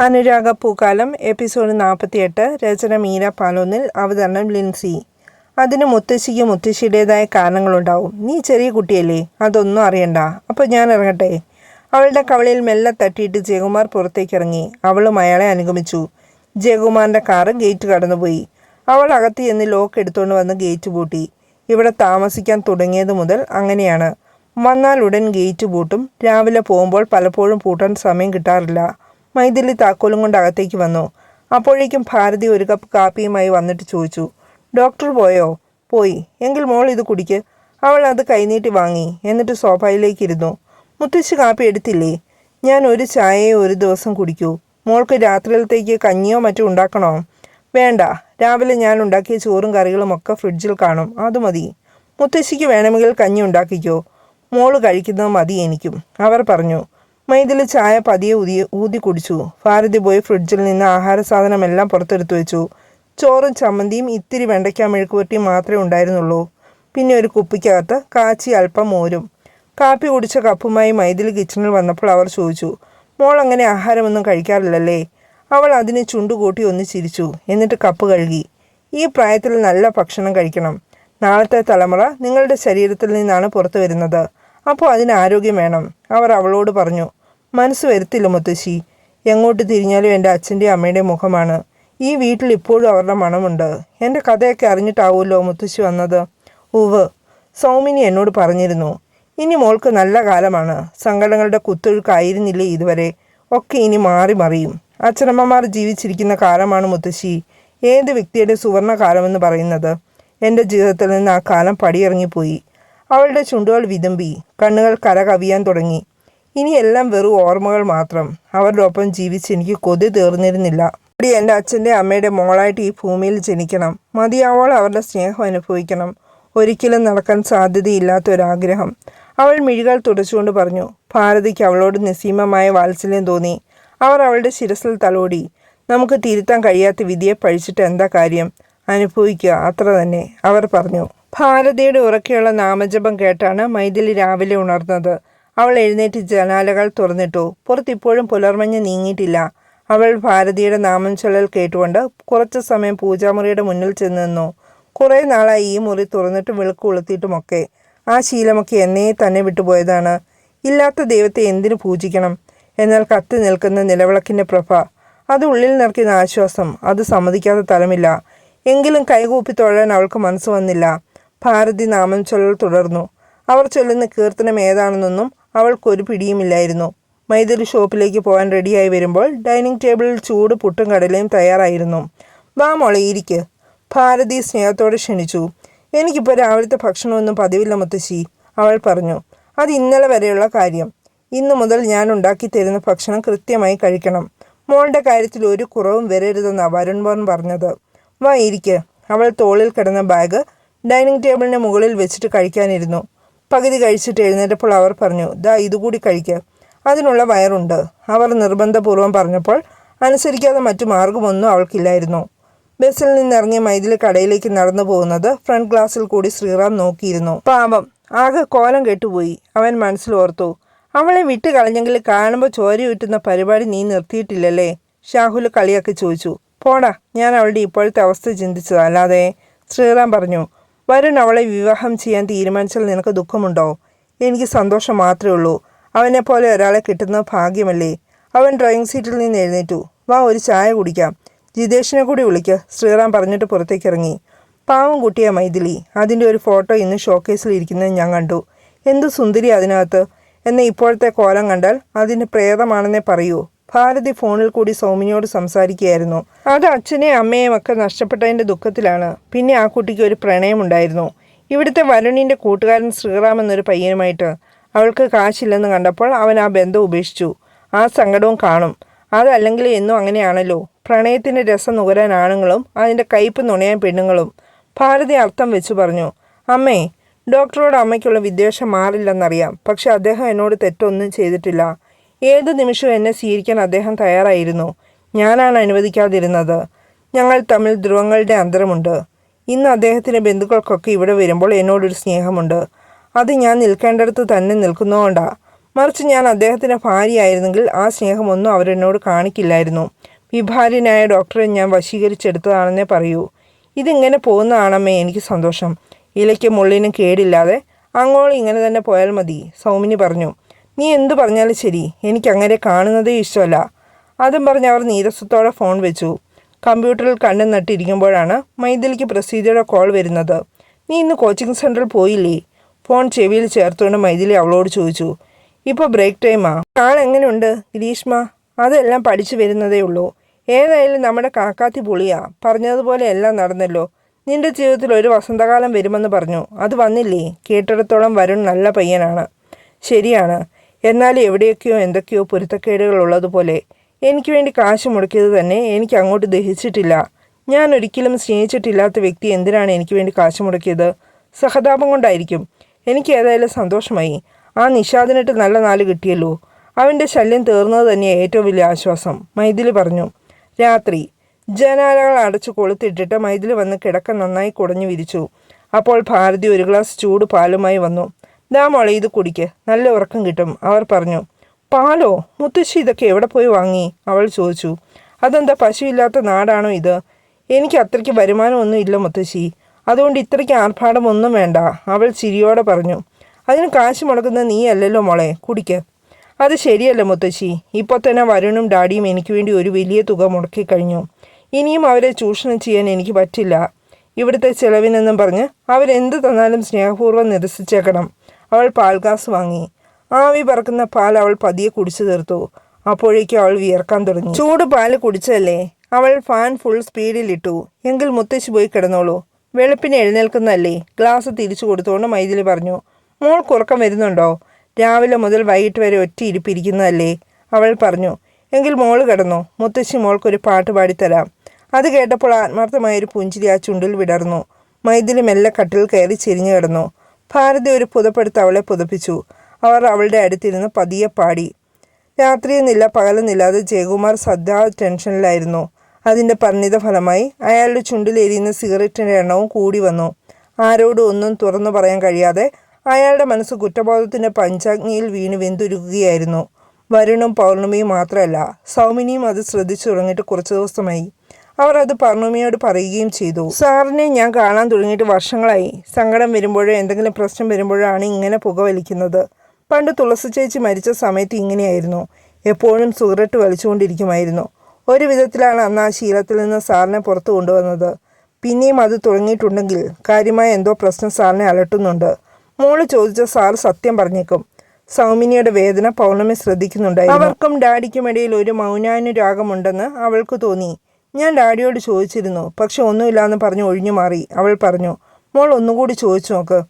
അനുരാഗ പൂക്കാലം episode നാൽപ്പത്തിയെട്ട് രചന മീര പാലോന്നിൽ അവതരണം ലിൻസി. അതിന് മുത്തശ്ശിക്ക് മുത്തശ്ശിയുടേതായ കാരണങ്ങളുണ്ടാവും. നീ ചെറിയ കുട്ടിയല്ലേ? അതൊന്നും അറിയണ്ട. അപ്പോൾ ഞാൻ ഇറങ്ങട്ടെ. അവളുടെ കവളിൽ മെല്ലെ തട്ടിയിട്ട് ജയകുമാർ പുറത്തേക്ക് ഇറങ്ങി. അവളും അയാളെ അനുഗമിച്ചു. ജയകുമാറിന്റെ കാറ് ഗേറ്റ് കടന്നുപോയി. അവൾ അകത്ത് ചെന്ന് ലോക്ക് എടുത്തുകൊണ്ട് വന്ന് ഗേറ്റ് പൂട്ടി. ഇവിടെ താമസിക്കാൻ തുടങ്ങിയത് മുതൽ അങ്ങനെയാണ്. വന്നാൽ ഉടൻ ഗേറ്റ് പൂട്ടും. രാവിലെ പോകുമ്പോൾ പലപ്പോഴും പൂട്ടാൻ സമയം കിട്ടാറില്ല. മൈഥിലി താക്കോലും കൊണ്ട് അകത്തേക്ക് വന്നു. അപ്പോഴേക്കും ഭാരതി ഒരു കപ്പ് കാപ്പിയുമായി വന്നിട്ട് ചോദിച്ചു ഡോക്ടർ പോയോ? പോയി. എങ്കിൽ മോൾ ഇത് കുടിക്ക്. അവൾ അത് കൈനീട്ടി വാങ്ങി. എന്നിട്ട് സോഫയിലേക്ക് ഇരുന്നു. മുത്തശ്ശി കാപ്പി എടുത്തില്ലേ? ഞാൻ ഒരു ചായയെ ഒരു ദിവസം കുടിക്കൂ. മോൾക്ക് രാത്രിയിലത്തേക്ക് കഞ്ഞിയോ മറ്റോ ഉണ്ടാക്കണോ? വേണ്ട. രാവിലെ ഞാൻ ഉണ്ടാക്കിയ ചോറും കറികളും ഒക്കെ ഫ്രിഡ്ജിൽ കാണും. അത് മതി. മുത്തശ്ശിക്ക് വേണമെങ്കിൽ കഞ്ഞി ഉണ്ടാക്കിക്കോ. മോൾ കഴിക്കുന്നത് മതി എനിക്കും അവർ പറഞ്ഞു. മൈഥിലി ചായ പതിയെ ഊതി ഊതി കുടിച്ചു. ഭാരതി പോയി ഫ്രിഡ്ജിൽ നിന്ന് ആഹാര സാധനമെല്ലാം പുറത്തെടുത്തു വെച്ചു. ചോറും ചമ്മന്തിയും ഇത്തിരി വെണ്ടയ്ക്ക മെഴുക്കുവരട്ടിയും മാത്രമേ ഉണ്ടായിരുന്നുള്ളൂ. പിന്നെ ഒരു കുപ്പിക്കകത്ത് കാച്ചി അല്പം മോരും. കാപ്പി കുടിച്ച കപ്പുമായി മൈദിൽ കിച്ചണിൽ വന്നപ്പോൾ അവർ ചോദിച്ചു മോൾ അങ്ങനെ ആഹാരമൊന്നും കഴിക്കാറില്ലല്ലേ? അവൾ അതിന് ചുണ്ടുകൂട്ടി ഒന്ന് ചിരിച്ചു. എന്നിട്ട് കപ്പ് കഴുകി. ഈ പ്രായത്തിൽ നല്ല ഭക്ഷണം കഴിക്കണം. നാളത്തെ തലമുറ നിങ്ങളുടെ ശരീരത്തിൽ നിന്നാണ് പുറത്തു വരുന്നത്. അപ്പോൾ അതിന് ആരോഗ്യം വേണം. അവർ അവളോട് പറഞ്ഞു മനസ്സ് വരുത്തില്ല മുത്തശ്ശി. എങ്ങോട്ട് തിരിഞ്ഞാലും എന്റെ അച്ഛന്റെ അമ്മയുടെ മുഖമാണ്. ഈ വീട്ടിൽ ഇപ്പോഴും അവരുടെ മണമുണ്ട്. എന്റെ കഥയൊക്കെ അറിഞ്ഞിട്ടാവുമല്ലോ മുത്തശ്ശി വന്നത്. ഉവ് സൗമിനി എന്നോട് പറഞ്ഞിരുന്നു. ഇനി മോൾക്ക് നല്ല കാലമാണ്. സങ്കടങ്ങളുടെ കുത്തൊഴുക്കായിരുന്നില്ലേ ഇതുവരെ? ഒക്കെ ഇനി മാറി മറിയും. അച്ഛനമ്മമാർ ജീവിച്ചിരിക്കുന്ന കാലമാണ് മുത്തശ്ശി. ഏത് വ്യക്തിയുടെ സുവർണ കാലമെന്ന് പറയുന്നത്? എന്റെ ജീവിതത്തിൽ നിന്ന് ആ കാലം പടിയിറങ്ങിപ്പോയി. അവളുടെ ചുണ്ടുകൾ വിതുമ്പി കണ്ണുകൾ കര കവിയാൻ തുടങ്ങി. ഇനിയെല്ലാം വെറും ഓർമ്മകൾ മാത്രം. അവരുടെ ഒപ്പം ജീവിച്ച് എനിക്ക് കൊതി തീർന്നിരുന്നില്ല. അടി എന്റെ അച്ഛന്റെ അമ്മയുടെ മോളായിട്ട് ഈ ഭൂമിയിൽ ജനിക്കണം. മതിയാവോൾ അവരുടെ സ്നേഹം അനുഭവിക്കണം. ഒരിക്കലും നടക്കാൻ സാധ്യതയില്ലാത്ത ഒരാഗ്രഹം അവൾ മിഴികൾ തുടച്ചുകൊണ്ട് പറഞ്ഞു ഭാരതിക്ക് അവളോട് നിസ്സീമമായ വാത്സല്യം തോന്നി. അവർ അവളുടെ ശിരസിൽ തലോടി. നമുക്ക് തിരുത്താൻ കഴിയാത്ത വിധിയെ പഴിച്ചിട്ട് എന്താ കാര്യം? അനുഭവിക്കുക അത്ര തന്നെ അവർ പറഞ്ഞു. ഭാരതിയുടെ ഉറക്കെയുള്ള നാമജപം കേട്ടാണ് മൈഥിലി രാവിലെ ഉണർന്നത്. അവൾ എഴുന്നേറ്റ് ജനാലകൾ തുറന്നിട്ടു. പുറത്തിപ്പോഴും പുലർമഞ്ഞ് നീങ്ങിയിട്ടില്ല. അവൾ ഭാരതിയുടെ നാമം ചൊല്ലൽ കേട്ടുകൊണ്ട് കുറച്ചു സമയം പൂജാമുറിയുടെ മുന്നിൽ ചെന്ന് നിന്നു. കുറേ നാളായി ഈ മുറി തുറന്നിട്ട് വിളക്ക് കൊളുത്തിയിട്ടുമൊക്കെ ആ ശീലമൊക്കെ എന്നേ തന്നെ വിട്ടുപോയതാണ്. ഇല്ലാത്ത ദൈവത്തെ എന്തിനു പൂജിക്കണം? എന്നാൽ കത്തി നിൽക്കുന്ന നിലവിളക്കിന്റെ പ്രഭ. അത് ഉള്ളിൽ നിറയ്ക്കുന്ന ആശ്വാസം. അത് സമ്മതിക്കാത്ത തലമില്ല എങ്കിലും കൈകൂപ്പി തൊഴാൻ അവൾക്ക് മനസ്സ് വന്നില്ല. ഭാരതി നാമം ചൊല്ലൽ തുടർന്നു. അവർ ചൊല്ലുന്ന കീർത്തനം ഏതാണെന്നൊന്നും അവൾക്കൊരു പിടിയുമില്ലായിരുന്നു. മൈതിരി ഷോപ്പിലേക്ക് പോകാൻ റെഡിയായി വരുമ്പോൾ ഡൈനിങ് ടേബിളിൽ ചൂട് പുട്ടും കടലയും തയ്യാറായിരുന്നു. വാ മോളെ ഇരിക്ക്. ഭാരതി സ്നേഹത്തോടെ ക്ഷണിച്ചു. എനിക്കിപ്പോൾ രാവിലത്തെ ഭക്ഷണമൊന്നും പതിവില്ല മുത്തശ്ശി അവൾ പറഞ്ഞു. അത് ഇന്നലെ വരെയുള്ള കാര്യം. ഇന്നു മുതൽ ഞാൻ ഉണ്ടാക്കി തരുന്ന ഭക്ഷണം കൃത്യമായി കഴിക്കണം. മോളുടെ കാര്യത്തിൽ ഒരു കുറവും വരരുതെന്നാണ് വരുൺ ബോൺ പറഞ്ഞത്. വാ ഇരിക്ക്. അവൾ തോളിൽ കിടന്ന ബാഗ് ഡൈനിങ് ടേബിളിന് മുകളിൽ വെച്ചിട്ട് കഴിക്കാനിരുന്നു. പകുതി കഴിച്ചിട്ട് എഴുന്നേറ്റപ്പോൾ അവർ പറഞ്ഞു ദാ ഇതുകൂടി കഴിക്കുക അതിനുള്ള വയറുണ്ട്. അവർ നിർബന്ധപൂർവം പറഞ്ഞപ്പോൾ അനുസരിക്കാതെ മറ്റു മാർഗമൊന്നും അവൾക്കില്ലായിരുന്നു. ബസ്സിൽ നിന്നിറങ്ങിയ മൈതിൽ കടയിലേക്ക് നടന്നു പോകുന്നത് ഫ്രണ്ട് ഗ്ലാസ്സിൽ കൂടി ശ്രീറാം നോക്കിയിരുന്നു. പാപം ആകെ കോലം കെട്ടുപോയി. അവൻ മനസ്സിൽ ഓർത്തു അവളെ വിട്ട് കളഞ്ഞെങ്കിൽ കാണുമ്പോൾ ചോരയൂറ്റുന്ന പരിപാടി നീ നിർത്തിയിട്ടില്ലല്ലേ? ഷാഹുൽ കളിയാക്കി ചോദിച്ചു. പോടാ ഞാൻ അവളുടെ ഇപ്പോഴത്തെ അവസ്ഥ ചിന്തിച്ചത് അല്ലാതെ ശ്രീറാം പറഞ്ഞു. വരുൺ അവളെ വിവാഹം ചെയ്യാൻ തീരുമാനിച്ചാൽ നിനക്ക് ദുഃഖമുണ്ടോ? എനിക്ക് സന്തോഷം മാത്രമേ ഉള്ളൂ. അവനെപ്പോലെ പോലെ ഒരാളെ കിട്ടുന്നത് ഭാഗ്യമല്ലേ? അവൻ ഡ്രോയിങ് സീറ്റിൽ നിന്ന് എഴുന്നേറ്റു. വാ ഒരു ചായ കുടിക്കാം. ജിതേഷിനെ കൂടി വിളിക്ക്. ശ്രീറാം പറഞ്ഞിട്ട് പുറത്തേക്ക് ഇറങ്ങി. പാവം കുട്ടിയ മൈഥിലി. അതിന്റെ ഒരു ഫോട്ടോ ഇന്ന് ഷോക്കേസിൽ ഇരിക്കുന്നത് ഞാൻ കണ്ടു. എന്ത് സുന്ദരി അതിനകത്ത്. എന്നെ ഇപ്പോഴത്തെ കോലം കണ്ടാൽ അതിന് പ്രേതമാണെന്നേ പറയൂ. ഭാരതി ഫോണിൽ കൂടി സൗമിനിയോട് സംസാരിക്കുകയായിരുന്നു. അത് അച്ഛനെ അമ്മയെയും ഒക്കെ നഷ്ടപ്പെട്ടതിന്റെ ദുഃഖത്തിലാണ്. പിന്നെ ആ കുട്ടിക്ക് ഒരു പ്രണയമുണ്ടായിരുന്നു ഇവിടുത്തെ വരുണിന്റെ കൂട്ടുകാരൻ ശ്രീറാം എന്നൊരു പയ്യനുമായിട്ട് അവൾക്ക് കാശില്ലെന്ന് കണ്ടപ്പോൾ അവൻ ആ ബന്ധം ഉപേക്ഷിച്ചു. ആ സങ്കടവും കാണും. അതല്ലെങ്കിൽ എന്നും അങ്ങനെയാണല്ലോ. പ്രണയത്തിന്റെ രസം നുകരാൻ ആണുങ്ങളും അതിന്റെ കയ്പ് നുണയാൻ പെണ്ണുങ്ങളും. ഭാരതി അർത്ഥം വെച്ചു പറഞ്ഞു അമ്മേ ഡോക്ടറോട് അമ്മയ്ക്കുള്ള വിദ്വേഷം മാറില്ലെന്നറിയാം. പക്ഷെ അദ്ദേഹം എന്നോട് തെറ്റൊന്നും ചെയ്തിട്ടില്ല. ഏത് നിമിഷവും എന്നെ സ്വീകരിക്കാൻ അദ്ദേഹം തയ്യാറായിരുന്നു. ഞാനാണ് അനുവദിക്കാതിരുന്നത്. ഞങ്ങൾ തമ്മിൽ ധ്രുവങ്ങളുടെ അന്തരമുണ്ട്. ഇന്ന് അദ്ദേഹത്തിന്റെ ബന്ധുക്കൾക്കൊക്കെ ഇവിടെ വരുമ്പോൾ എന്നോടൊരു സ്നേഹമുണ്ട്. അത് ഞാൻ നിൽക്കേണ്ടടുത്ത് തന്നെ നിൽക്കുന്നതുകൊണ്ടാ. മറിച്ച് ഞാൻ അദ്ദേഹത്തിന്റെ ഭാര്യയായിരുന്നെങ്കിൽ ആ സ്നേഹമൊന്നും അവരെന്നോട് കാണിക്കില്ലായിരുന്നു. വിഭാര്യനായ ഡോക്ടറെ ഞാൻ വശീകരിച്ചെടുത്തതാണെന്നേ പറയൂ. ഇതിങ്ങനെ പോകുന്നതാണമ്മേ എനിക്ക് സന്തോഷം. ഇലയ്ക്ക് മുള്ളിനും കേടില്ലാതെ അങ്ങോളം ഇങ്ങനെ തന്നെ പോയാൽ മതി സൗമിനി പറഞ്ഞു. നീ എന്തു പറഞ്ഞാലും ശരി. എനിക്ക് അങ്ങനെ കാണുന്നതേ ഇഷ്ടമല്ല. അതും പറഞ്ഞ് അവർ നീരസത്തോടെ ഫോൺ വെച്ചു. കമ്പ്യൂട്ടറിൽ കണ്ണു നട്ടിരിക്കുമ്പോഴാണ് മൈഥിലിക്ക് പ്രസീതയുടെ കോൾ വരുന്നത്. നീ ഇന്ന് കോച്ചിങ് സെന്ററിൽ പോയില്ലേ? ഫോൺ ചെവിയിൽ ചേർത്തുകൊണ്ട് മൈഥിലി അവളോട് ചോദിച്ചു. ഇപ്പോൾ ബ്രേക്ക് ടൈമാ. കാൾ എങ്ങനെയുണ്ട് ഗിരീഷ്മ? അതെല്ലാം പഠിച്ചു വരുന്നതേ ഉള്ളൂ. ഏതായാലും നമ്മുടെ കാക്കാത്തി പുളിയാ. പറഞ്ഞതുപോലെ എല്ലാം നടന്നല്ലോ. നിന്റെ ജീവിതത്തിൽ ഒരു വസന്തകാലം വരുമെന്ന് പറഞ്ഞു. അത് വന്നില്ലേ? കേട്ടിടത്തോളം വരുൺ നല്ല പയ്യനാണ്. ശരിയാണ്. എന്നാൽ എവിടെയൊക്കെയോ എന്തൊക്കെയോ പൊരുത്തക്കേടുകൾ ഉള്ളതുപോലെ എനിക്ക് വേണ്ടി കാശ് മുടക്കിയത് തന്നെ എനിക്ക് അങ്ങോട്ട് ദഹിച്ചിട്ടില്ല. ഞാൻ ഒരിക്കലും സ്നേഹിച്ചിട്ടില്ലാത്ത വ്യക്തി എന്തിനാണ് എനിക്ക് വേണ്ടി കാശ് മുടക്കിയത്? സഹതാപം കൊണ്ടായിരിക്കും. എനിക്ക് ഏതായാലും സന്തോഷമായി. ആ നിഷാദിനിട്ട് നല്ല നാല് കിട്ടിയല്ലോ. അവന്റെ ശല്യം തീർന്നത് തന്നെ ഏറ്റവും വലിയ ആശ്വാസം. മൈഥിലി പറഞ്ഞു. രാത്രി. ജനാലകൾ അടച്ചു കൊളുത്തിട്ടിട്ട് മൈഥിലി വന്ന് കിടക്ക നന്നായി കുടഞ്ഞു വിരിച്ചു. അപ്പോൾ ഭാരതി ഒരു ഗ്ലാസ് ചൂട് പാലുമായി വന്നു. ദാ മോളെ ഇത് കുടിക്ക്. നല്ല ഉറക്കം കിട്ടും. അവർ പറഞ്ഞു പാലോ? മുത്തശ്ശി ഇതൊക്കെ എവിടെ പോയി വാങ്ങി? അവൾ ചോദിച്ചു അതെന്താ പശുവില്ലാത്ത നാടാണോ ഇത്? എനിക്ക് അത്രയ്ക്ക് വരുമാനമൊന്നും ഇല്ല മുത്തശ്ശി. അതുകൊണ്ട് ഇത്രയ്ക്ക് ആർഭാടമൊന്നും വേണ്ട. അവൾ ചിരിയോടെ പറഞ്ഞു അതിന് കാശ് മുളക്കുന്ന നീ അല്ലല്ലോ മോളെ. കുടിക്ക്. അത് ശരിയല്ല മുത്തശ്ശി. ഇപ്പോൾ തന്നെ വരുണും ഡാഡിയും എനിക്ക് വേണ്ടി ഒരു വലിയ തുക മുടക്കി കഴിഞ്ഞു ഇനിയും അവരെ ചൂഷണം ചെയ്യാൻ എനിക്ക് പറ്റില്ല. ഇവിടുത്തെ ചെലവിനെന്നും പറഞ്ഞ് അവരെന്ത് തന്നാലും സ്നേഹപൂർവം നിരസിച്ചേക്കണം. അവൾ പാൽഗ്ലാസ് വാങ്ങി. ആവി പറക്കുന്ന പാൽ അവൾ പതിയെ കുടിച്ചു തീർത്തു. അപ്പോഴേക്കും അവൾ വിയർക്കാൻ തുടങ്ങി. ചൂട് പാൽ കുടിച്ചല്ലേ അവൾ ഫാൻ ഫുൾ സ്പീഡിലിട്ടു എങ്കിൽ മുത്തശ്ശി പോയി കിടന്നോളൂ. വെളുപ്പിന് എഴുന്നേൽക്കുന്നല്ലേ ഗ്ലാസ് തിരിച്ചു കൊടുത്തുകൊണ്ട് മൈഥിലി പറഞ്ഞു മോൾ കുറക്കം വരുന്നുണ്ടോ? രാവിലെ മുതൽ വൈകിട്ട് വരെ ഒറ്റ ഇരിപ്പിരിക്കുന്നതല്ലേ? അവൾ പറഞ്ഞു എങ്കിൽ മോൾ കിടന്നു? മുത്തശ്ശി മോൾക്കൊരു പാട്ട് പാടിത്തരാം. അത് കേട്ടപ്പോൾ ആത്മാർത്ഥമായൊരു പുഞ്ചിരി ആ ചുണ്ടിൽ വിടർന്നു. മൈഥിലി മെല്ലെ കട്ടിൽ കയറി ചെരിഞ്ഞു കിടന്നു. ഭാരതി ഒരു പുതപ്പെടുത്ത് അവളെ പുതപ്പിച്ചു. അവർ അവളുടെ അടുത്തിരുന്ന് പതിയെ പാടി. രാത്രിയെന്നില്ല പകലെന്നില്ലാതെ ജയകുമാർ സദാ ടെൻഷനിലായിരുന്നു. അതിന്റെ പരിണിത ഫലമായി അയാളുടെ ചുണ്ടിൽ എരിയുന്ന സിഗരറ്റിന്റെ എണ്ണവും കൂടി വന്നു. ആരോടും ഒന്നും തുറന്നു പറയാൻ കഴിയാതെ അയാളുടെ മനസ്സ് കുറ്റബോധത്തിന്റെ പഞ്ചാഗ്നിയിൽ വീണ് വെന്തുരുകുകയായിരുന്നു. വരുണും പൗർണമിയും മാത്രമല്ല സൗമിനിയും അത് ശ്രദ്ധിച്ചു തുടങ്ങിയിട്ട് കുറച്ച് ദിവസമായി. അവർ അത് പൗർണമിയോട് പറയുകയും ചെയ്തു. സാറിനെ ഞാൻ കാണാൻ തുടങ്ങിയിട്ട് വർഷങ്ങളായി. സങ്കടം വരുമ്പോഴോ എന്തെങ്കിലും പ്രശ്നം വരുമ്പോഴോ ആണ് ഇങ്ങനെ പുകവലിക്കുന്നത് പണ്ട് തുളസി ചേച്ചി മരിച്ച സമയത്ത് ഇങ്ങനെയായിരുന്നു. എപ്പോഴും സിഗരറ്റ് വലിച്ചുകൊണ്ടിരിക്കുമായിരുന്നു. ഒരു വിധത്തിലാണ് അന്ന് ആ ശീലത്തിൽ നിന്ന് സാറിനെ പുറത്തു കൊണ്ടുവന്നത്. പിന്നെയും അത് തുടങ്ങിയിട്ടുണ്ടെങ്കിൽ കാര്യമായ എന്തോ പ്രശ്നം സാറിനെ അലട്ടുന്നുണ്ട്. മോൾ ചോദിച്ച സാർ സത്യം പറഞ്ഞേക്കും. സൗമിനിയുടെ വേദന പൗർണമി ശ്രദ്ധിക്കുന്നുണ്ടായിരുന്നു. അവർക്കും ഡാഡിക്കും ഇടയിൽ ഒരു മൗനാനുരാഗമുണ്ടെന്ന് അവൾക്ക് തോന്നി. ഞാൻ ഡാഡിയോട് ചോദിച്ചിരുന്നു പക്ഷെ ഒന്നുമില്ലാന്ന് പറഞ്ഞു ഒഴിഞ്ഞു മാറി. അവൾ പറഞ്ഞു മോൾ ഒന്നുകൂടി ചോദിച്ചു നോക്ക്.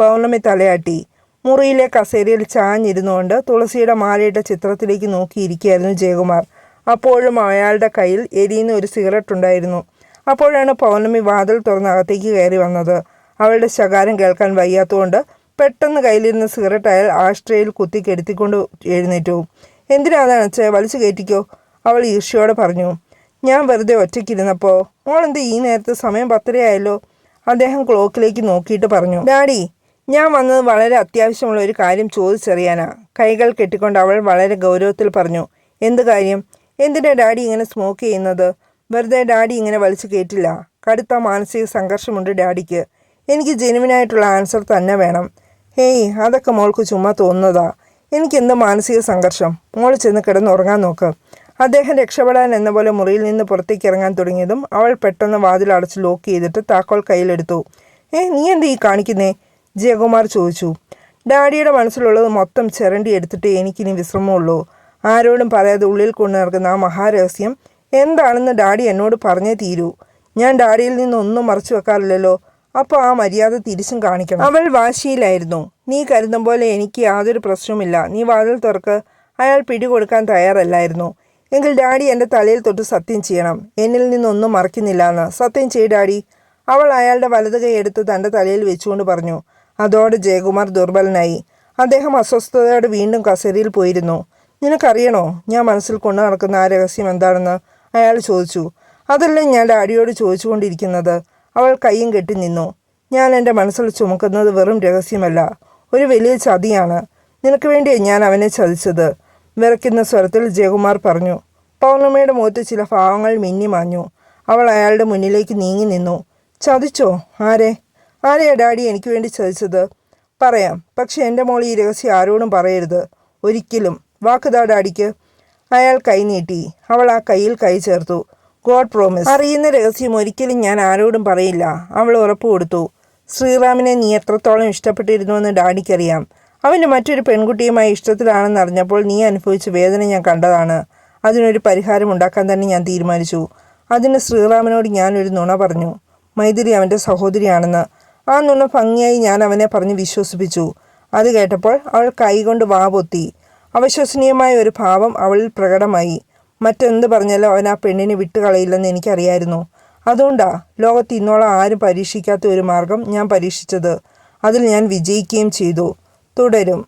പൗർണമി തലയാട്ടി. മുറിയിലെ കസേരയിൽ ചാഞ്ഞിരുന്നുകൊണ്ട് തുളസിയുടെ മാലയിട്ട ചിത്രത്തിലേക്ക് നോക്കിയിരിക്കുകയായിരുന്നു ജയകുമാർ. അപ്പോഴും അയാളുടെ കയ്യിൽ എരിയുന്ന ഒരു സിഗരറ്റ് ഉണ്ടായിരുന്നു. അപ്പോഴാണ് പൗർണമി വാതിൽ തുറന്ന് അകത്തേക്ക് കയറി വന്നത്. അവളുടെ ശകാരം കേൾക്കാൻ വയ്യാത്തതുകൊണ്ട് പെട്ടെന്ന് കയ്യിലിരുന്ന സിഗരറ്റ് അയാൾ ആഷ്ട്രയിൽ കുത്തി കെടുത്തിക്കൊണ്ട് എഴുന്നേറ്റു. എന്തിനാണ് അച്ഛ വലിച്ചു കയറ്റിക്കോ? അവൾ ഈർഷ്യയോടെ പറഞ്ഞു. ഞാൻ വെറുതെ ഒറ്റയ്ക്കിരുന്നപ്പോൾ മോളെന്ത് ഈ നേരത്തെ സമയം പത്തരയായല്ലോ? അദ്ദേഹം ക്ലോക്കിലേക്ക് നോക്കിയിട്ട് പറഞ്ഞു ഡാഡി ഞാൻ വന്നത് വളരെ അത്യാവശ്യമുള്ള ഒരു കാര്യം ചോദിച്ചറിയാനാ. കൈകൾ കെട്ടിക്കൊണ്ട് അവൾ വളരെ ഗൗരവത്തിൽ പറഞ്ഞു എന്ത് കാര്യം? എന്തിനാ ഡാഡി ഇങ്ങനെ സ്മോക്ക് ചെയ്യുന്നത്? വെറുതെ ഡാഡി ഇങ്ങനെ വലിച്ചു കയറ്റില്ല? കടുത്ത മാനസിക സംഘർഷമുണ്ട് ഡാഡിക്ക്. എനിക്ക് ജെനുവിനായിട്ടുള്ള ആൻസർ തന്നെ വേണം. ഹേയ് അതൊക്കെ മോൾക്ക് ചുമ്മാ തോന്നുന്നതാ. എനിക്കെന്ത് മാനസിക സംഘർഷം? മോൾ ചെന്ന് കിടന്നുറങ്ങാൻ നോക്ക്. അദ്ദേഹം രക്ഷപ്പെടാൻ എന്ന പോലെ മുറിയിൽ നിന്ന് പുറത്തേക്ക് ഇറങ്ങാൻ തുടങ്ങിയതും അവൾ പെട്ടെന്ന് വാതിൽ അടച്ച് ലോക്ക് ചെയ്തിട്ട് താക്കോൽ കയ്യിലെടുത്തു. ഏ നീ എന്ത് ഈ കാണിക്കുന്നേ? ജയകുമാർ ചോദിച്ചു. ഡാഡിയുടെ മനസ്സിലുള്ളത് മൊത്തം ചിരണ്ടി എടുത്തിട്ട് എനിക്കിനി വിശ്രമമുള്ളൂ. ആരോടും പറയാതെ ഉള്ളിൽ കൊണ്ടുനടക്കുന്ന ആ മഹാരഹസ്യം എന്താണെന്ന് ഡാഡി എന്നോട് പറഞ്ഞേ തീരൂ. ഞാൻ ഡാഡിയിൽ നിന്നൊന്നും മറച്ചു വെക്കാറില്ലല്ലോ. അപ്പോൾ ആ മര്യാദ തിരിച്ചും കാണിക്കണം. അവൾ വാശിയിലായിരുന്നു. നീ കരുതും പോലെ എനിക്ക് യാതൊരു പ്രശ്നവുമില്ല. നീ വാതിൽ തുറക്ക്. അയാൾ പിടികൊടുക്കാൻ തയ്യാറല്ലായിരുന്നു. എങ്കിൽ ഡാഡി എന്റെ തലയിൽ തൊട്ട് സത്യം ചെയ്യണം. എന്നിൽ നിന്നൊന്നും മറക്കുന്നില്ല എന്ന് സത്യം ചെയ് ഡാഡി. അവൾ അയാളുടെ വലത് കൈ എടുത്ത് തന്റെ തലയിൽ വെച്ചുകൊണ്ട് പറഞ്ഞു. അതോടെ ജയകുമാർ ദുർബലനായി. അദ്ദേഹം അസ്വസ്ഥതയോടെ വീണ്ടും കസേരയിൽ പോയിരുന്നു. നിനക്കറിയണോ? ഞാൻ മനസ്സിൽ കൊണ്ടു നടക്കുന്ന ആ രഹസ്യം എന്താണെന്ന് അയാൾ ചോദിച്ചു. അതല്ലേ ഞാൻ ഡാഡിയോട് ചോദിച്ചുകൊണ്ടിരിക്കുന്നത്? അവൾ കൈയും കെട്ടി നിന്നു. ഞാൻ എന്റെ മനസ്സിൽ ചുമക്കുന്നത് വെറും രഹസ്യമല്ല. ഒരു വലിയ ചതിയാണ്. നിനക്ക് വേണ്ടിയാണ് ഞാൻ അവനെ ചതിച്ചത്. വിറയ്ക്കുന്ന സ്വരത്തിൽ ജയകുമാർ പറഞ്ഞു പൗർണമയുടെ മുഖത്ത് ചില ഭാവങ്ങൾ മിന്നിമാഞ്ഞു അവൾ അയാളുടെ മുന്നിലേക്ക് നീങ്ങി നിന്നു. ചതിച്ചോ? ആരെ? ആരെയാ ഡാഡി എനിക്ക് വേണ്ടി ചതിച്ചത്? പറയാം. പക്ഷെ എന്റെ മോൾ ഈ രഹസ്യം ആരോടും പറയരുത്. ഒരിക്കലും. വാക്കുതാ ഡാഡിക്ക്. അയാൾ കൈ നീട്ടി. അവൾ ആ കയ്യിൽ കൈ ചേർത്തു. God promise. അറിയുന്ന രഹസ്യം ഒരിക്കലും ഞാൻ ആരോടും പറയില്ല. അവൾ ഉറപ്പ് കൊടുത്തു. ശ്രീറാമിനെ നീ എത്രത്തോളം ഇഷ്ടപ്പെട്ടിരുന്നുവെന്ന് ഡാഡിക്കറിയാം. അവന്റെ മറ്റൊരു പെൺകുട്ടിയുമായി ഇഷ്ടത്തിലാണെന്ന് അറിഞ്ഞപ്പോൾ നീ അനുഭവിച്ച വേദന ഞാൻ കണ്ടതാണ്. അതിനൊരു പരിഹാരം ഉണ്ടാക്കാൻ തന്നെ ഞാൻ തീരുമാനിച്ചു. അതിന് ശ്രീറാമനോട് ഞാനൊരു നുണ പറഞ്ഞു. മൈഥിലി അവന്റെ സഹോദരിയാണെന്ന്. ആ നുണ ഭംഗിയായി ഞാൻ അവനെ പറഞ്ഞ് വിശ്വസിപ്പിച്ചു. അത് കേട്ടപ്പോൾ അവൾ കൈകൊണ്ട് വാ പൊത്തി. അവിശ്വസനീയമായ ഒരു ഭാവം അവളിൽ പ്രകടമായി. മറ്റെന്ത് പറഞ്ഞാലും അവൻ ആ പെണ്ണിനെ വിട്ടുകളയില്ലെന്ന് എനിക്കറിയായിരുന്നു. അതുകൊണ്ടാ ലോകത്ത് ഇന്നോളം ആരും പരീക്ഷിക്കാത്ത ഒരു മാർഗം ഞാൻ പരീക്ഷിച്ചത്. അതിൽ ഞാൻ വിജയിക്കുകയും ചെയ്തു. തുടരും.